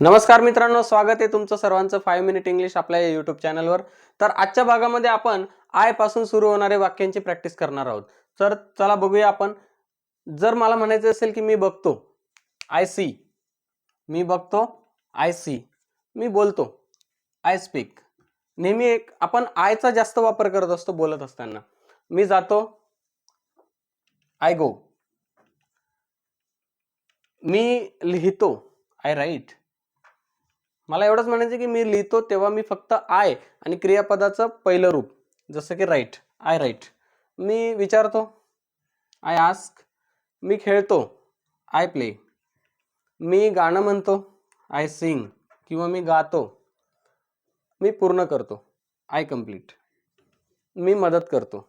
नमस्कार मित्रांनो स्वागत आहे तुमचं सर्वांचं फाईव्ह मिनिट इंग्लिश आपल्या यूट्यूब चॅनलवर तर आजच्या भागामध्ये आपण आयपासून सुरू होणारे वाक्यांची प्रॅक्टिस करणार आहोत. तर चला बघूया आपण. जर मला म्हणायचं असेल की मी बघतो आय सी मी बघतो आय सी मी बोलतो आय स्पीक नेहमी एक आपण आयचा जास्त वापर करत असतो बोलत असताना. मी जातो आय गो मी लिहितो आय राईट मला एवढंच म्हणायचं की मी लिहितो तेव्हा मी फक्त आय आणि क्रियापदाचं पहिलं रूप जसं की राईट आय राईट मी विचारतो आय आस्क मी खेळतो आय प्ले मी गाणं म्हणतो आय सिंग किंवा मी गातो मी पूर्ण करतो आय कंप्लीट मी मदत करतो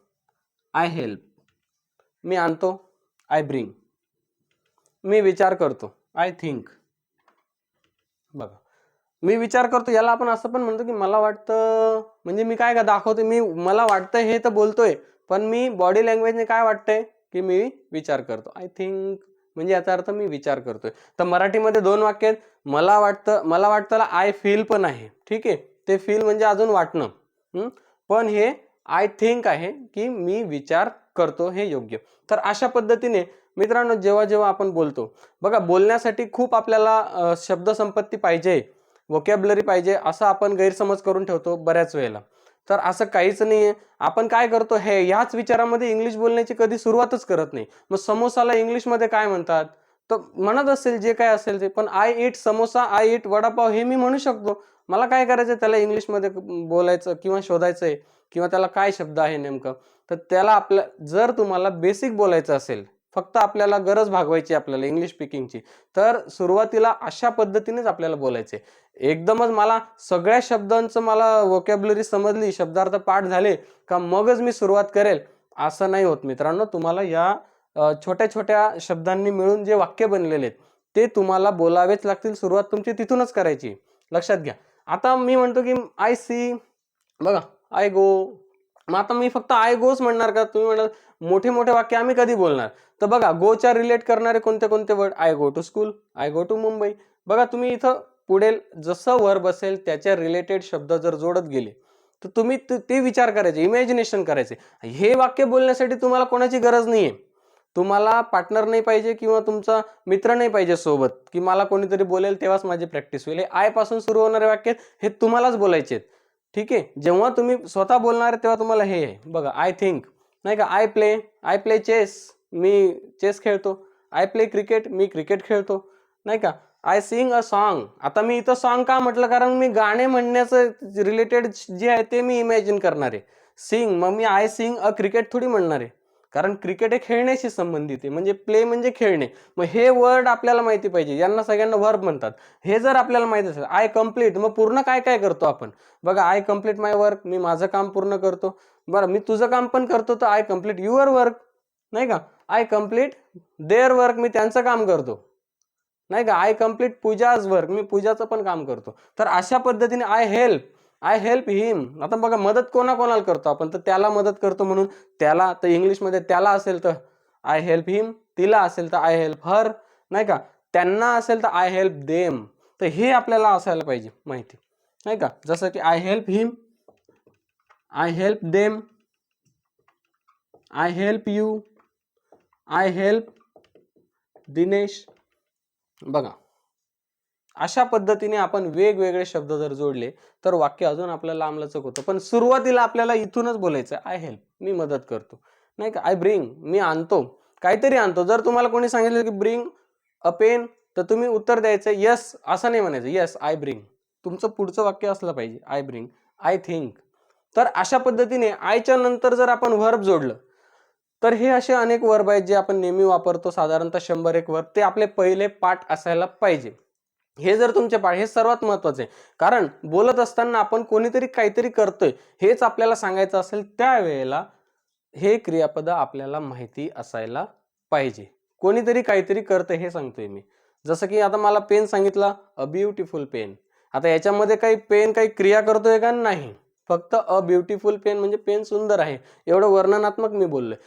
आय हेल्प मी आणतो आय ब्रिंग मी विचार करतो आय थिंक बघा. मी विचार करतो याला आपण असं पण म्हणतो की मला वाटतं म्हणजे मी काय का दाखवतो मी मला वाटतं हे तर बोलतोय पण मी बॉडी लँग्वेजने काय वाटतंय की मी विचार करतो. आय थिंक म्हणजे याचा अर्थ मी विचार करतोय. तर मराठीमध्ये दोन वाक्य आहेत. मला वाटतं मला वाटतं आय फील पण आहे. ठीक आहे? ते फील म्हणजे अजून वाटणं. पण हे आय थिंक आहे की मी विचार करतो हे योग्य. तर अशा पद्धतीने मित्रांनो जेव्हा जेव्हा आपण बोलतो बघा बोलण्यासाठी खूप आपल्याला शब्दसंपत्ती पाहिजे. वोकॅबलरी पाहिजे असं आपण गैरसमज करून ठेवतो बऱ्याच वेळेला. तर असं काहीच नाही आहे आपण काय करतो हे ह्याच विचारामध्ये इंग्लिश बोलण्याची कधी सुरुवातच करत नाही. मग समोसाला इंग्लिशमध्ये काय म्हणतात? तर म्हणत असेल जे काय असेल ते. पण I eat samosa I eat vada pav हे मी म्हणू शकतो. मला काय करायचं त्याला इंग्लिशमध्ये बोलायचं किंवा शोधायचं आहे किंवा त्याला काय शब्द आहे नेमकं? तर त्याला आपल्या जर तुम्हाला बेसिक बोलायचं असेल फक्त आपल्याला गरज भागवायची आपल्याला इंग्लिश स्पीकिंगची तर सुरुवातीला अशा पद्धतीनेच आपल्याला बोलायचे एकदमच मला सगळ्या शब्दांचं मला वोकॅबलरी समजली शब्दार्थ पाठ झाले का मगच मी सुरुवात करेल असं नाही होत मित्रांनो. तुम्हाला या छोट्या छोट्या शब्दांनी मिळून जे वाक्य बनलेले आहेत ते तुम्हाला बोलावेच लागतील. सुरुवात तुमची तिथूनच करायची. लक्षात घ्या. आता मी म्हणतो की आय सी बघा आय गो मग आता मी फक्त आय गोच म्हणणार का? तुम्ही म्हणाल मोठे मोठे वाक्य आम्ही कधी बोलणार? तर बघा गोच्या रिलेट करणारे कोणते कोणते word I go to school I go to Mumbai बघा तुम्ही इथं पुढे जसं वर बसेल त्याच्या रिलेटेड शब्द जर जोडत गेले तर तुम्ही ते- विचार करायचे इमॅजिनेशन करायचे. हे वाक्य बोलण्यासाठी तुम्हाला कोणाची गरज नाही आहे तुम्हाला पार्टनर नाही पाहिजे किंवा तुमचा मित्र नाही पाहिजे सोबत की मला कोणीतरी बोलेल तेव्हाच माझी प्रॅक्टिस होईल. हे सुरू होणारे वाक्य हे तुम्हालाच बोलायचे आहेत. ठीक आहे? जेव्हा तुम्ही स्वतः बोलणार आहे तेव्हा तुम्हाला हे आहे. बघा आय थिंक नाही का? I play I play chess me chess खेळतो. आय प्ले क्रिकेट मी क्रिकेट खेळतो. नाही का? आय सिंग अ सॉन्ग आता मी इथं सॉन्ग का म्हटलं? कारण मी गाणे म्हणण्याचं रिलेटेड जे आहे ते मी इमॅजिन करणार आहे. सिंग मग मी आय सिंग अ क्रिकेट थोडी म्हणणार आहे. कारण क्रिकेट हे खेळण्याशी संबंधित आहे. म्हणजे प्ले म्हणजे खेळणे. मग हे वर्ड आपल्याला माहिती पाहिजे. यांना सगळ्यांना वर्ब म्हणतात. हे जर आपल्याला माहिती असेल आय कंप्लीट मग पूर्ण काय काय करतो आपण? बघा आय कंप्लीट माय वर्क मी माझं काम पूर्ण करतो. बरं मी तुझं काम पण करतो तर आय कंप्लीट युअर वर्क नाही का? आय कंप्लीट देअर वर्क मी त्यांचं काम करतो. नाही का? आय कंप्लीट पूजाज वर्क मी पूजाचं पण काम करतो. तर अशा पद्धतीने I help I help him आता बघा मदत कोणाकोणाला करतो? आपण तर त्याला मदत करतो म्हणून. त्याला तर इंग्लिशमध्ये त्याला असेल तर आय हेल्प हिम तिला असेल तर आय हेल्प हर नाही का? त्यांना असेल तर आय हेल्प देम तर हे आपल्याला असायला पाहिजे माहिती. नाही का? जसं की I help him I help them I help you I help Dinesh. बघा. अशा पद्धतीने आपण वेगवेगळे शब्द जर जोडले तर वाक्य अजून आपल्याला लांबलचक होतं. पण सुरुवातीला आपल्याला इथूनच बोलायचं आय हेल्प मी मदत करतो. नाही का? आय ब्रिंग मी आणतो. काहीतरी आणतो. जर तुम्हाला कोणी सांगितलं की ब्रिंग अ पेन तर तुम्ही उत्तर द्यायचं यस. असं नाही म्हणायचं यस आय ब्रिंग. तुमचं पुढचं वाक्य असलं पाहिजे आय ब्रिंग आय थिंक. तर अशा पद्धतीने आयच्या नंतर जर आपण वर्ब जोडलं तर हे असे अनेक वर्ब आहेत जे आपण नेहमी वापरतो साधारणतः शंभर एक वर्ब ते आपले पहिले पाठ असायला पाहिजे. हे जर तुमचे पाळ हे सर्वात महत्त्वाचे आहे. कारण बोलत असताना आपण कोणीतरी काहीतरी करतोय हेच आपल्याला सांगायचं असेल त्यावेळेला हे क्रियापद आपल्याला माहिती असायला पाहिजे. कोणीतरी काहीतरी करतं हे सांगतोय मी. जसं की आता मला पेन सांगितला अ ब्युटिफुल पेन आता याच्यामध्ये काही पेन काही क्रिया करतोय का? नाही. फक्त अ ब्युटिफुल पेन म्हणजे पेन सुंदर आहे. एवढं वर्णनात्मक मी बोललोय.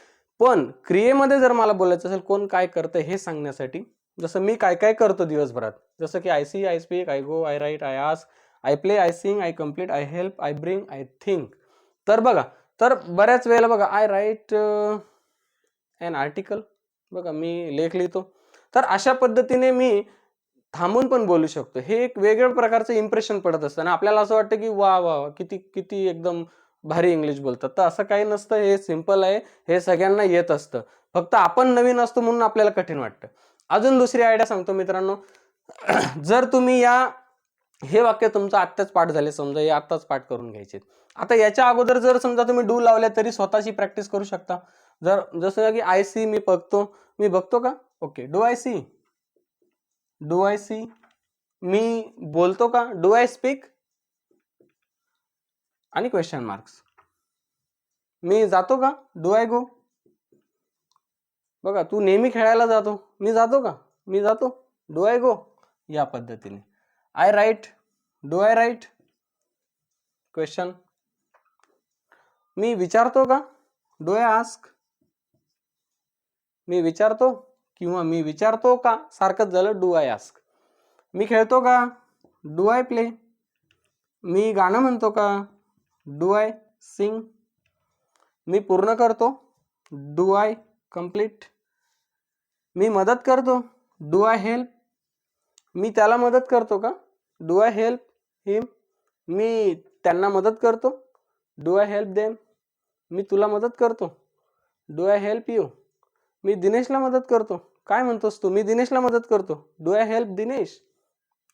पण क्रियेमध्ये जर मला बोलायचं असेल कोण काय करतं हे सांगण्यासाठी जसं मी काय काय करतो दिवसभरात जसं की I see I speak I go I write I ask I play I sing I complete I help I bring I think तर बघा तर बऱ्याच वेळेला बघा आय राईट अन आर्टिकल बघा मी लेख लिहितो. तर अशा पद्धतीने मी थांबून पण बोलू शकतो. हे एक वेगळ्या प्रकारचं इम्प्रेशन पडत असतं. आणि आपल्याला असं वाटतं की वा वा वा, किती किती एकदम भारी इंग्लिश बोलतात. तर असं काही नसतं. हे सिंपल आहे. हे सगळ्यांना येत असतं. फक्त आपण नवीन असतो म्हणून आपल्याला कठीण वाटतं. अजून दुसरी आयडिया सांगतो मित्रांनो. जर तुम्ही या हे वाक्य तुमचं आत्ताच पाठ झाले समजा हे आत्ताच पाठ करून घ्यायचे. आता याच्या अगोदर जर समजा तुम्ही डू लावल्या तरी स्वतःची प्रॅक्टिस करू शकता. जर जसं की आय सी मी बघतो. मी बघतो का? Okay do I see do I see मी बोलतो का? डू आय स्पीक आणि क्वेश्चन मार्क्स मी जातो का? डू आय गो बघा तू नेहमी खेळायला जातो. मी जातो का? मी जातो. Do I go. या पद्धतीने. I write do I write question मी विचारतो का? डू आय आस्क मी विचारतो किंवा मी विचारतो का? सारखंच झालं डू आय आस्क मी खेळतो का? डू आय प्ले मी गाणं म्हणतो का? डू आय सिंग मी पूर्ण करतो. डू आय कंप्लीट मी मदत करतो. डू आय हेल्प मी त्याला मदत करतो का? डू आय हेल्प हिम मी त्यांना मदत करतो. डू आय हेल्प देम मी तुला मदत करतो. डू आय हेल्प यू मी दिनेशला मदत करतो. काय म्हणतोस तू? मी दिनेशला मदत करतो. Do I help Dinesh?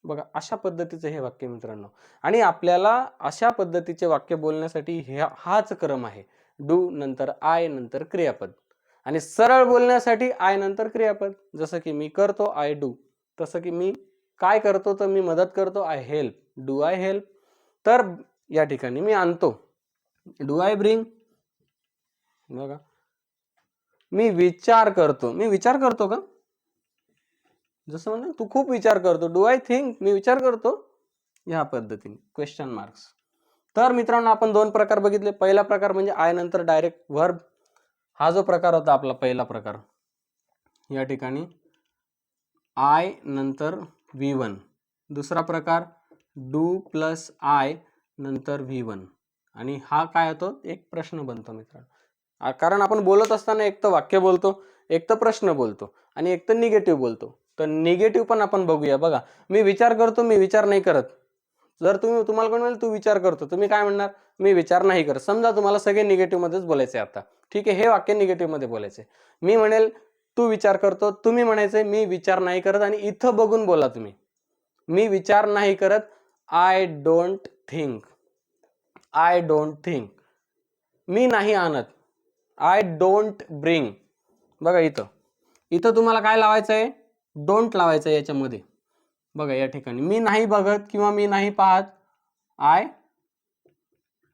बघा अशा पद्धतीचं हे वाक्य मित्रांनो. आणि आपल्याला अशा पद्धतीचे वाक्य बोलण्यासाठी ह्या हाच क्रम आहे. डू नंतर आय नंतर क्रियापद. आणि सरळ बोलण्यासाठी आय नंतर क्रियापद. जसं की मी करतो आय डू तसं की मी काय करतो तर मी मदत करतो I help do I help तर या ठिकाणी मी आणतो. डू आय ब्रिंग बघा. मी विचार करतो. मी विचार करतो का? जसं म्हणलं तू खूप विचार करतो. डू आय थिंक मी विचार करतो या पद्धतीने. क्वेश्चन मार्क्स तर मित्रांनो आपण दोन प्रकार बघितले. पहिला प्रकार म्हणजे आय नंतर डायरेक्ट वर्ब हा जो प्रकार होता आपला पहिला प्रकार या ठिकाणी आय नंतर व्ही वन दुसरा प्रकार डू प्लस आय नंतर व्ही वन आणि हा काय होतो? एक प्रश्न बनतो मित्रांनो. कारण आपण बोलत असताना एक तर वाक्य बोलतो एक तर प्रश्न बोलतो आणि एक तर निगेटिव्ह बोलतो. तर निगेटिव्ह पण आपण बघूया. बघा मी विचार करतो मी विचार नाही करत. जर तुम्ही तुम्हाला कोण म्हणेल तू विचार करतो. तुम्ही काय म्हणणार? मी विचार नाही करत. समजा तुम्हाला सगळे निगेटिव्हमध्येच बोलायचे आता. ठीक आहे हे वाक्य निगेटिव्हमध्ये बोलायचे मी म्हणेल तू विचार करतो. तुम्ही म्हणायचे मी विचार नाही करत आणि इथं बघून बोला तुम्ही. मी विचार नाही करत. I don't think I don't think मी नाही आणत. आय डोंट ब्रिंग बघा इथं. इथं तुम्हाला काय लावायचं आहे डोंट लावायचं आहे याच्यामध्ये. बघा या ठिकाणी. मी नाही बघत किंवा मी नाही पाहत आय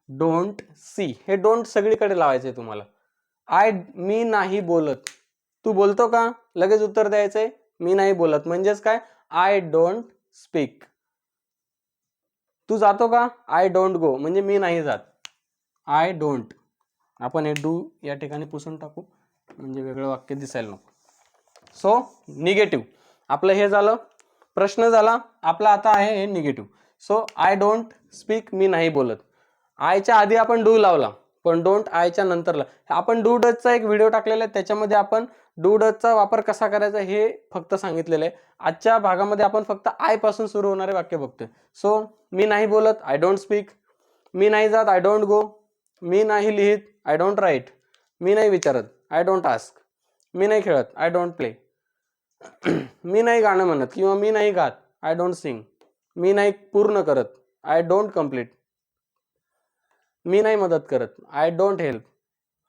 डोंट सी हे डोंट सगळीकडे लावायचे तुम्हाला. आय मी नाही बोलत. तू बोलतो का? लगेच उत्तर द्यायचंय मी नाही बोलत. म्हणजेच काय? आय डोंट स्पीक तू जातो का? आय डोंट गो म्हणजे मी नाही जात. आय डोंट आपण हे डू या ठिकाणी पुसून टाकू. म्हणजे वेगळं वाक्य दिसायला नको. सो निगेटिव्ह आपलं हे झालं. प्रश्न झाला आपला आता आहे हे negative so I don't speak मी नाही बोलत. आयच्या आधी आपण डू लावला पण डोंट आयच्या नंतरला. आपण डू डचचा एक व्हिडिओ टाकलेला आहे त्याच्यामध्ये आपण डू डचचा वापर कसा करायचा हे फक्त सांगितलेलं आहे. आजच्या भागामध्ये आपण फक्त आयपासून सुरू होणारे वाक्य बघतोय. सो मी नाही बोलत आय डोंट स्पीक मी नाही जात आय डोंट गो मी नाही लिहित आय डोंट राईट मी नाही विचारत आय डोंट आस्क मी नाही खेळत आय डोंट प्ले मी नाही गाणं म्हणत किंवा मी नाही गात. आय डोंट सिंग मी नाही पूर्ण करत. आय डोंट कंप्लीट मी नाही मदत करत. आय डोंट हेल्प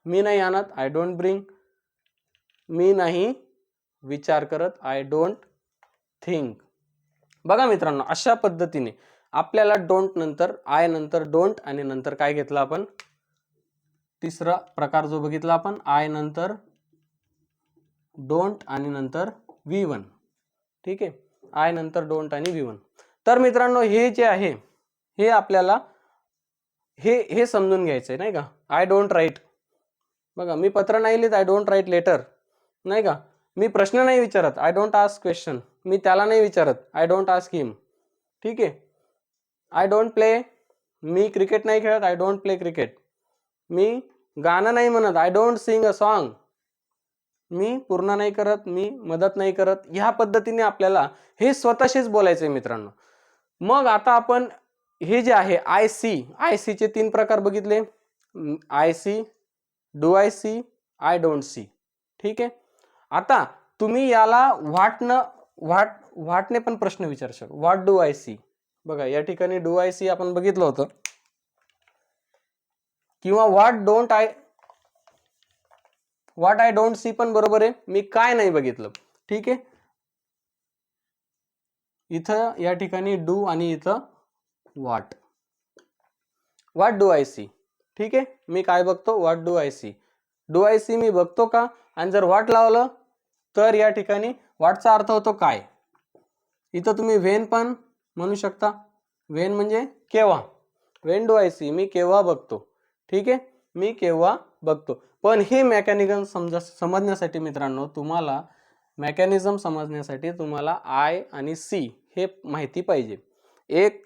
मी नाही आणत. आय डोंट ब्रिंग मी नाही विचार करत. आय डोंट थिंक बघा मित्रांनो अशा पद्धतीने आपल्याला डोंट नंतर आय नंतर डोंट आणि नंतर काय घेतलं आपण? तिसरा प्रकार जो बघितला आपण आय नंतर डोंट आणि नंतर व्ही वन ठीक आहे? आय नंतर डोंट आणि व्ही वन तर मित्रांनो हे जे आहे हे आपल्याला हे हे समजून घ्यायचं आहे नाही का? आय डोंट राईट बघा मी पत्र नाही लिहित आय डोंट राईट लेटर नाही का? मी प्रश्न नाही विचारत आय डोंट आस्क क्वेश्चन मी त्याला नाही विचारत आय डोंट आस्क हिम ठीक आहे? आय डोंट प्ले मी क्रिकेट नाही खेळत आय डोंट प्ले क्रिकेट मी गाणं नाही म्हणत I don't sing a song मी पूर्ण नाही करत मी मदत नाही करत ह्या पद्धतीने आपल्याला हे स्वतःशीच बोलायचं आहे मित्रांनो. मग आता आपण हे जे आहे आय सी आय सीचे तीन प्रकार बघितले. I see do I see I don't see ठीक आहे? आता तुम्ही याला वाटणं वाट वाटणे पण प्रश्न विचारशाल. व्हॉट डू आय सी बघा या ठिकाणी डू आय सी आपण बघितलं होतं. किंवा what don't I what I don't see पण बरोबर आहे. मी काय नाही बघितलं. ठीक आहे? इथं या ठिकाणी डू आणि इथं what what do I see ठीक आहे? मी काय बघतो? What do I see do I see मी बघतो का? आणि जर व्हॉट लावलं तर या ठिकाणी व्हॉटचा अर्थ होतो काय? इथं तुम्ही व्हेन पण म्हणू शकता. व्हेन म्हणजे केव्हा? व्हेन डू आय सी मी केव्हा बघतो? ठीक आहे? मी केव्हा बघतो? पण हे मेकॅनिझम समजा समजण्यासाठी मित्रांनो तुम्हाला मेकॅनिझम समजण्यासाठी तुम्हाला आय आणि सी हे माहिती पाहिजे. एक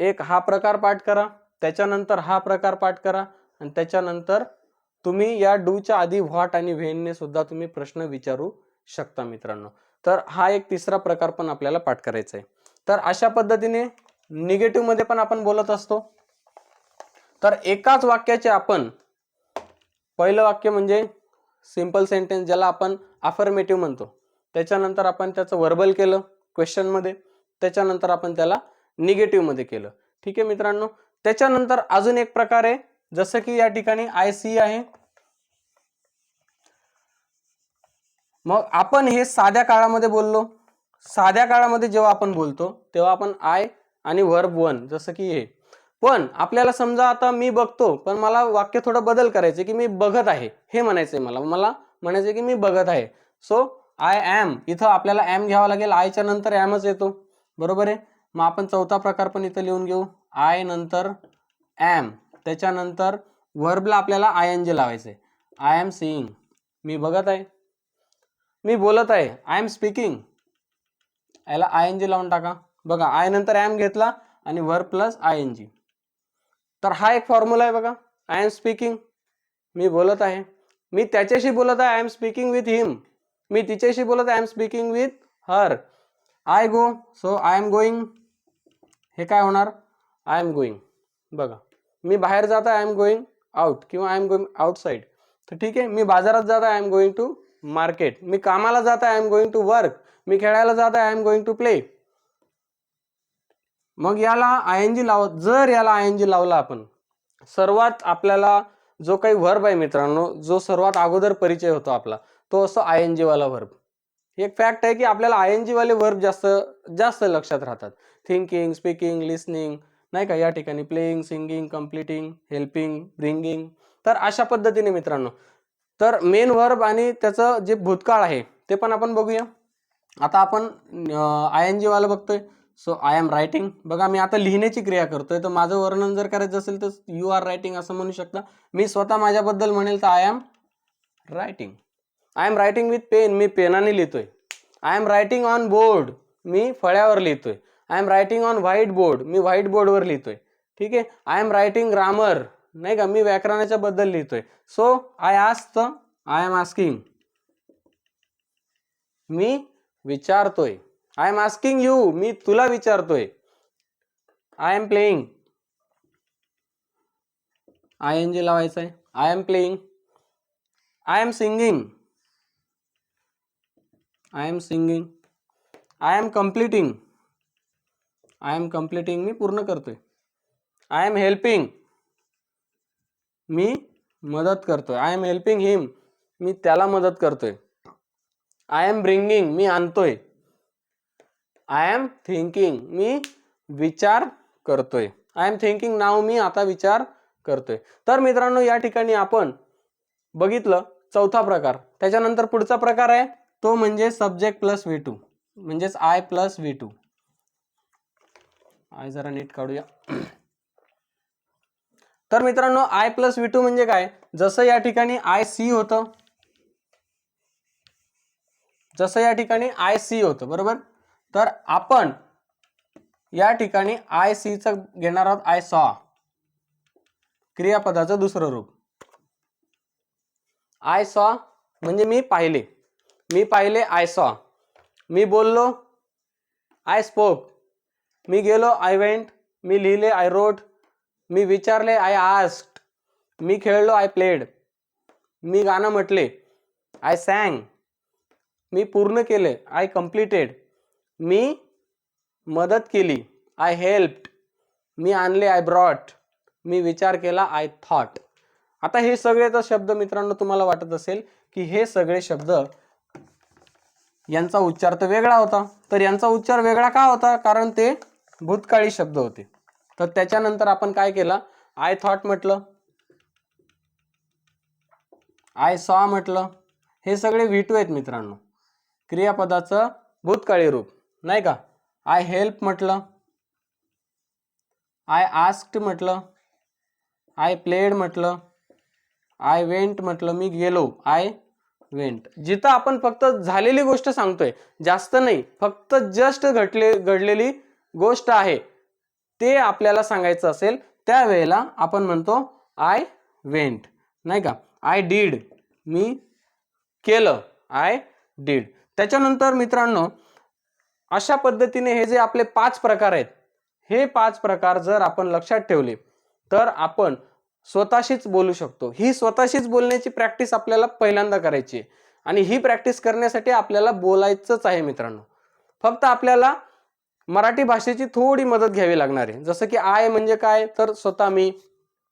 एक हा प्रकार पाठ करा त्याच्यानंतर हा प्रकार पाठ करा आणि त्याच्यानंतर तुम्ही या डूच्या आधी व्हॉट आणि व्हेनने सुद्धा तुम्ही प्रश्न विचारू शकता मित्रांनो. तर हा एक तिसरा प्रकार पण आपल्याला पाठ करायचा आहे. तर अशा पद्धतीने निगेटिव्हमध्ये पण आपण बोलत असतो. तर एकाच वाक्याचे आपण पहिलं वाक्य म्हणजे सिंपल सेंटेन्स ज्याला आपण अफर्मेटिव्ह म्हणतो. त्याच्यानंतर आपण त्याचं वर्बल केलं क्वेश्चनमध्ये त्याच्यानंतर आपण त्याला निगेटिव्हमध्ये केलं. ठीक आहे मित्रांनो? त्याच्यानंतर अजून एक प्रकार आहे. जसं की या ठिकाणी आय सी आहे. मग आपण हे साध्या काळामध्ये बोललो. साध्या काळामध्ये जेव्हा आपण बोलतो तेव्हा आपण आय आणि वर्ब वन जसं की हे. पण आपल्याला समजा आता मी बघतो पण मला वाक्य थोडं बदल करायचे की मी बघत आहे. हे म्हणायचंय मला. मला म्हणायचं की मी बघत आहे. सो आय ॲम इथं आपल्याला ॲम घ्यावा लागेल. आयच्या नंतर ॲमच येतो. बरोबर आहे? मग आपण चौथा प्रकार पण इथं लिहून घेऊ. आय नंतर ॲम त्याच्यानंतर वर्बला आपल्याला आय एन जे लावायचं आहे आय एम सीईंग मी बघत आहे. मी बोलत आहे. आय एम स्पीकिंग याला आय एन जी लावून टाका. बघा आय नंतर ॲम घेतला आणि वर प्लस आय एन जी तर हा एक फॉर्म्युला आहे बघा आय एम स्पीकिंग मी बोलत आहे मी त्याच्याशी बोलत आहे I am speaking with him मी तिच्याशी बोलत आहे I am speaking with her I go so I am going हे काय होणार आय एम गोईंग बघा मी बाहेर जात आहे आय एम गोईंग आउट किंवा आय एम गोईंग आउटसाईड तर ठीक आहे मी बाजारात जात आहे I am going to market मी कामाला जात आहे I am going to work मी खेळायला जात आहे I am going to play मग याला आय एन जी लाव जर याला आय एन जी लावला आपण सर्वात आपल्याला जो काही व्हर्ब आहे मित्रांनो जो सर्वात अगोदर परिचय होतो आपला तो असतो आय एन जीवाला वर्ब व्हर्ब एक फॅक्ट आहे की आपल्याला आय एन जीवाले वर्ब जास्त जास्त लक्षात राहतात. थिंकिंग स्पीकिंग लिसनिंग नाही का? या ठिकाणी playing singing completing helping bringing तर अशा पद्धतीने मित्रांनो. तर मेन वर्ब आणि त्याचं जे भूतकाळ आहे ते पण आपण बघूया. आता आपण आय एन जीवाला बघतोय. सो आय एम रायटिंग बघा मी आता लिहिण्याची क्रिया करतोय. तर माझं वर्णन जर करायचं असेल तर यू आर रायटिंग असं म्हणू शकता. मी स्वतः माझ्याबद्दल म्हणेल तर I am writing I am writing with pen मी पेनाने लिहितोय. I am writing on board मी फळ्यावर लिहितोय. I am writing on white board me white बोर्डवर लिहितोय. ठीक आहे? आय एम रायटिंग ग्रामर नाही का? मी व्याकरणाच्या बद्दल लिहितोय. So I ask I am asking मी विचारतोय. आय एम आस्किंग यू मी तुला विचारतोय. I am playing I N G लावायचं आहे I am playing I am singing I am singing I am completing I am completing मी पूर्ण करतोय. I am helping मी मदत करतोय. आय एम हेल्पिंग हिम मी त्याला मदत करतोय. आय एम ब्रिंगिंग मी आणतोय. आय एम थिंकिंग मी विचार करतोय. आय एम थिंकिंग नाव मी आता विचार करतोय. तर मित्रांनो या ठिकाणी आपण बघितलं चौथा प्रकार. त्याच्यानंतर पुढचा प्रकार आहे तो म्हणजे सब्जेक्ट प्लस व्ही टू म्हणजेच I plus V two I जरा नीट काढूया. तर मित्रांनो आय प्लस व्ही टू म्हणजे काय? जसं या ठिकाणी आय सी होतं जसं या ठिकाणी आय सी होतं बरोबर? तर आपण या ठिकाणी आय सीचं घेणार आहोत. आय सॉ क्रियापदाचं दुसरं रूप. आय सॉ म्हणजे मी पाहिले. मी पाहिले आय सॉ मी बोललो आय स्पोक मी गेलो आय वेंट मी लिहिले आय रोट मी विचारले आय आस्ट मी खेळलो आय प्लेड मी गाणं म्हटले आय सॅंग मी पूर्ण केले आय कम्प्लिटेड मी मदत केली. आय हेल्प्ड मी आणले आय ब्रॉट मी विचार केला आय थॉट आता हे सगळे तर शब्द मित्रांनो तुम्हाला वाटत असेल की हे सगळे शब्द यांचा उच्चार तर वेगळा होता. तर यांचा उच्चार वेगळा का होता? कारण ते भूतकाळी शब्द होते. तर त्याच्यानंतर आपण काय केलं? आय थॉट म्हटलं. आय सॉ म्हटलं. हे सगळे व्ही आहेत मित्रांनो. क्रियापदाचं भूतकाळी रूप. नाही का? आय हेल्प म्हटलं. आय आस्क्ड म्हटलं. आय प्लेड म्हटलं. आय वेंट म्हटलं. मी गेलो. आय वेंट जिथं आपण फक्त झालेली गोष्ट सांगतोय जास्त नाही फक्त जस्ट घटले घडलेली गोष्ट आहे ते आपल्याला सांगायचं असेल त्यावेळेला आपण म्हणतो आय वेंट नाही का? आय डीड मी केलं. आय डीड त्याच्यानंतर मित्रांनो अशा पद्धतीने हे जे आपले पाच प्रकार आहेत हे पाच प्रकार जर आपण लक्षात ठेवले तर आपण स्वतःशीच बोलू शकतो. ही स्वतःशीच बोलण्याची प्रॅक्टिस आपल्याला पहिल्यांदा करायची आहे. आणि ही प्रॅक्टिस करण्यासाठी आपल्याला बोलायचंच आहे मित्रांनो. फक्त आपल्याला मराठी भाषेची थोडी मदत घ्यावी लागणार आहे. जसं की आय म्हणजे काय तर स्वतः मी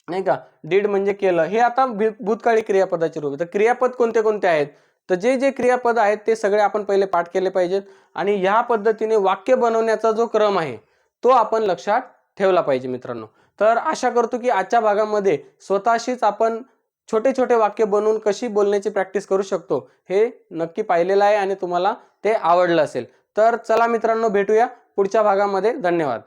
नाही का डीड म्हणजे केलं. हे आता भूतकाळी क्रियापदाचे रूप आहे. तर क्रियापद कोणते कोणते आहेत? तर जे जे क्रियापद आहेत ते सगळे आपण पहिले पाठ केले पाहिजेत. आणि ह्या पद्धतीने वाक्य बनवण्याचा जो क्रम आहे तो आपण लक्षात ठेवला पाहिजे मित्रांनो. तर आशा करतो की आजच्या भागामध्ये स्वतःशीच आपण छोटे छोटे वाक्य बनवून कशी बोलण्याची प्रॅक्टिस करू शकतो हे नक्की पाहिलेलं आहे आणि तुम्हाला ते आवडलं असेल. तर चला मित्रांनो भेटूया पुढच्या भागामध्ये. धन्यवाद.